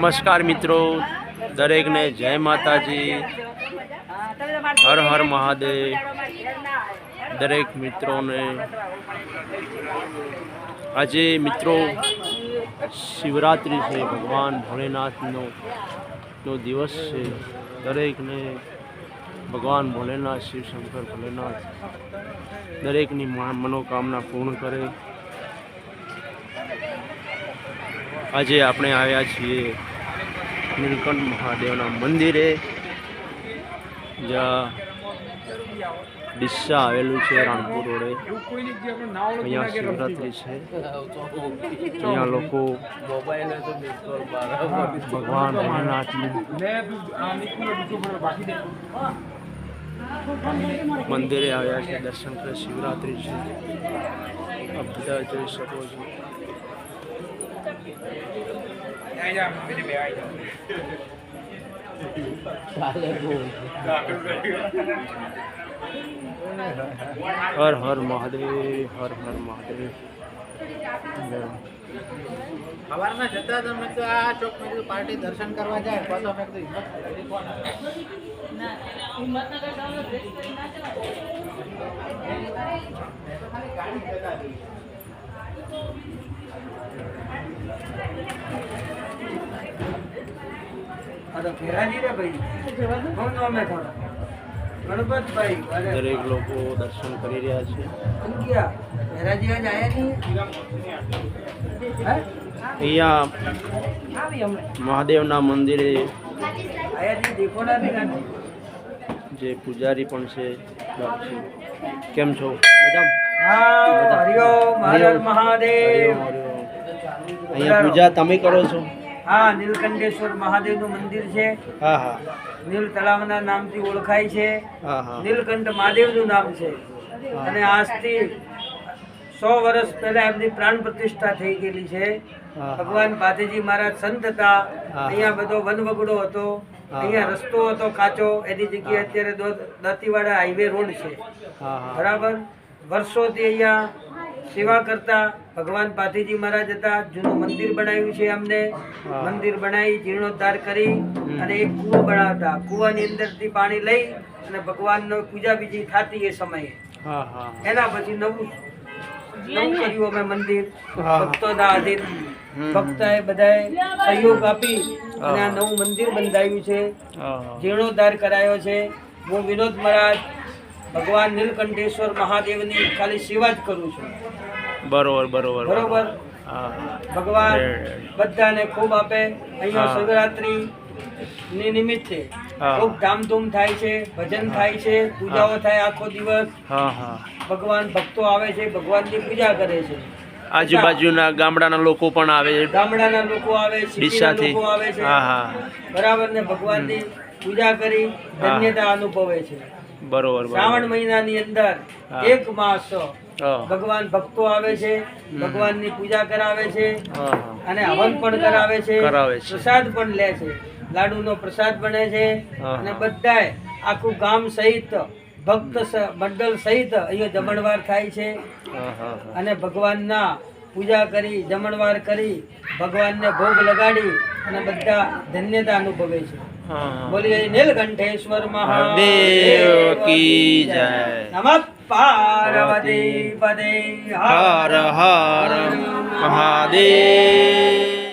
નમસ્કાર મિત્રો. દરેકને જય માતાજી. હર હર મહાદેવ. દરેક મિત્રોને. આજે મિત્રો શિવરાત્રિ છે, ભગવાન ભોલેનાથનો નો દિવસ છે. દરેકને ભગવાન ભોલેનાથ શિવ શંકર ભોલેનાથ દરેકની મનોકામના પૂર્ણ કરે. આજે આપણે આવ્યા છીએ નીલકંઠ મહાદેવના મંદિરે જ્યાં ડીસા આવેલું છે રાણપુર રોડે. અહીંયા શિવરાત્રિ છે. અહીંયા લોકો ભગવાન ભોલેનાથનું મંદિરે આવ્યા છે, દર્શન કરે, શિવરાત્રિ છે. આપ બધા જોઈ શકો છો. હર હર મહાદેવ હર હર મહાદેવ સવારના જતા તમે તો આ ચોક મેં પાર્ટી દર્શન કરવા જાય પાછો મેં તો હિંમત કરી કોણ આ તો ફેરાજી રે ભાઈ. કોણ નામ થોડા? ગણપતભાઈ દરેક લોકો દર્શન કરી રહ્યા છે. અહીંયા મહાદેવના મંદિરે. જે પૂજારી પણ છે કેમ છો. અહીંયા પૂજા તમે કરો છો? હા નીલકંઠેશ્વર મહાદેવનું મંદિર છે. હા હા. નીલ તળાવના નામથી ઓળખાય છે. નીલકંઠ મહાદેવનું નામ છે. અને આજથી સો વર્ષ પહેલા એમની પ્રાણ પ્રતિષ્ઠા થઈ ગયેલી છે. ભગવાન પાતેજી મહારાજ સંત હતા. અહીંયા બધો વનવગડો હતો. અહીંયા રસ્તો હતો કાચો. એની જગ્યાએ અત્યારે દાંતીવાડા હાઈવે રોડ છે. બરાબર? વર્ષોથી અહીંયા સેવા કરતા ભગવાન પાથીજી મહારાજ હતા જૂનું મંદિર બનાવ્યું છે અમને. મંદિર બનાવી જીર્ણોદ્ધાર કરી અને એક કૂવો બનાવતા. કૂવાની અંદરથી પાણી લઈ અને ભગવાનનો પૂજા બીજી થતી એ સમયે. હા હા. એના પછી નવું નવું કર્યું અમે મંદિર. ભક્તોના આધીન ભક્તોએ બધાએ સહયોગ આપી અને આ નવું મંદિર બંધાયું છે. જીર્ણોદ્ધાર કરાયો છે. હું વિનોદ મહારાજ ભગવાન નીલકંઠેશ્વર મહાદેવની ખાલી સેવા જ કરું છું. બરોબર બરોબર બરોબર. ભગવાન બધાને ખૂબ આપે. અહીંયા શિવરાત્રી ની નિમિત્તે. ખૂબ ધામધૂમ થાય છે ભજન થાય છે પૂજાઓ થાય આખો દિવસ. ભગવાન ભક્તો આવે છે ભગવાનની પૂજા કરે છે. આજુબાજુના ગામડાના લોકો પણ આવે છે. ગામડાના લોકો આવે છે ડીસાથી આવે છે. હા હા. બરાબર ને? ભગવાનની પૂજા કરી ધન્યતા અનુભવે છે. બરોબર શ્રાવણ મહિનાની અંદર એક માસ ભગવાન ભક્તો આવે છે ભગવાનની પૂજા કરાવે છે અને હવન પણ કરાવે છે પ્રસાદ પણ લે છે. લાડુનો પ્રસાદ બને છે અને બધાય આખું ગામ સહિત ભક્ત મંડળ સહિત અહીંયા જમણવાર થાય છે. અને ભગવાન ના ભગવાનના પૂજા કરી જમણવાર કરી ભગવાનને ભોગ લગાડી અને બધા ધન્યતા અનુભવે છે. બોલીએ નીલકંઠેશ્વર મહાદેવ મહાદેવ કી જય. નમઃ પાર્વતી પદે હર હર. મહાદેવ.